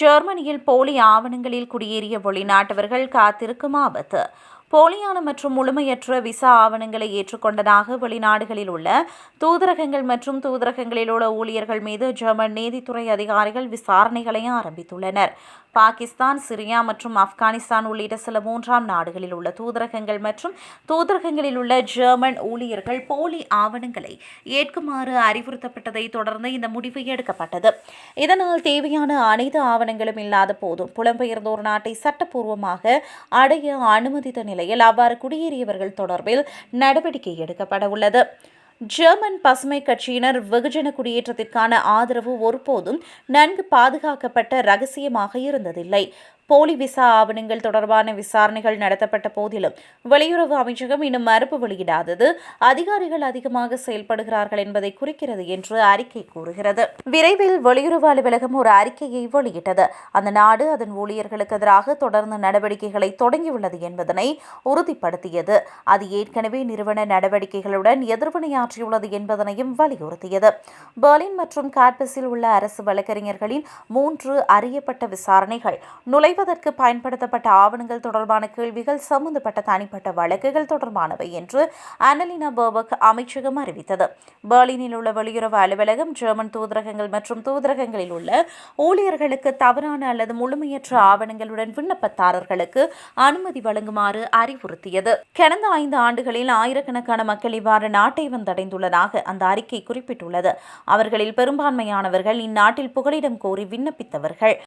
ஜெர்மனியில் போலி ஆவணங்களில் குடியேறிய வெளிநாட்டவர்கள் காத்திருக்கும் ஆபத்து. போலியான மற்றும் முழுமையற்ற விசா ஆவணங்களை ஏற்றுக்கொண்டதாக வெளிநாடுகளில் உள்ள தூதரகங்கள் மற்றும் தூதரகங்களில் உள்ள ஊழியர்கள் மீது ஜெர்மன் நீதித்துறை அதிகாரிகள் விசாரணைகளை ஆரம்பித்துள்ளனர். பாகிஸ்தான் சிரியா மற்றும் ஆப்கானிஸ்தான் உள்ளிட்ட சில மூன்றாம் நாடுகளில் உள்ள தூதரகங்கள் மற்றும் தூதரகங்களில் உள்ள ஜெர்மன் ஊழியர்கள் போலி ஆவணங்களை ஏற்குமாறு அறிவுறுத்தப்பட்டதை தொடர்ந்து இந்த முடிவு எடுக்கப்பட்டது. இதனால் தேவையான அனைத்து ஆவணங்களும் இல்லாத போதும் புலம்பெயர்ந்தோர் நாட்டை சட்டப்பூர்வமாக அடைய அனுமதித்த நிலையில் அவ்வாறு குடியேறியவர்கள் தொடர்பில் நடவடிக்கை எடுக்கப்பட உள்ளது. ஜெர்மன் பசுமை கட்சியினர் வெகுஜன குடியேற்றத்திற்கான ஆதரவு ஒருபோதும் நன்கு பாதுகாக்கப்பட்ட ரகசியமாக இருந்ததில்லை. போலி விசா ஆவணங்கள் தொடர்பான விசாரணைகள் நடத்தப்பட்ட போதிலும் வெளியுறவு அமைச்சகம் இன்னும் மறுப்பு வெளியிடாதது. அதிகாரிகள் அதிகமாக செயல்படுகிறார்கள் என்பதை குறிக்கிறது என்று அறிக்கை கூறுகிறது. விரைவில் வெளியுறவு அலுவலகம் ஒரு அறிக்கையை வெளியிட்டது. அந்த நாடு அதன் ஊழியர்களுக்கு எதிராக தொடர்ந்து நடவடிக்கைகளை தொடங்கியுள்ளது என்பதனை உறுதிப்படுத்தியது. அது ஏற்கனவே நிறுவன நடவடிக்கைகளுடன் எதிர்வினையாற்றியுள்ளது என்பதனையும் வலியுறுத்தியது. பெர்லின் மற்றும் காட்பஸில் உள்ள அரசு வழக்கறிஞர்களின் மூன்று அறியப்பட்ட விசாரணைகள். நுழைவு செய்வதற்கு பயன்படுத்தப்பட்ட ஆவணங்கள் தொடர்பான கேள்விகள் சம்பந்தப்பட்ட தனிப்பட்ட வழக்குகள் தொடர்பானவை என்று அனலினா பர்பக் அமைச்சகம் அறிவித்தது. பெர்லினில் உள்ள வெளியுறவு அலுவலகம் ஜெர்மன் தூதரகங்கள் மற்றும் தூதரகங்களில் உள்ள ஊழியர்களுக்கு தவறான அல்லது முழுமையற்ற ஆவணங்களுடன் விண்ணப்பதாரர்களுக்கு அனுமதி வழங்குமாறு அறிவுறுத்தியது. கடந்த ஐந்து ஆண்டுகளில் ஆயிரக்கணக்கான மக்கள் இவ்வாறு நாட்டை வந்தடைந்துள்ளதாக அந்த அறிக்கை குறிப்பிட்டுள்ளது. அவர்களில் பெரும்பான்மையானவர்கள் இந்நாட்டில் புகலிடம் கோரி விண்ணப்பித்தவர்கள்.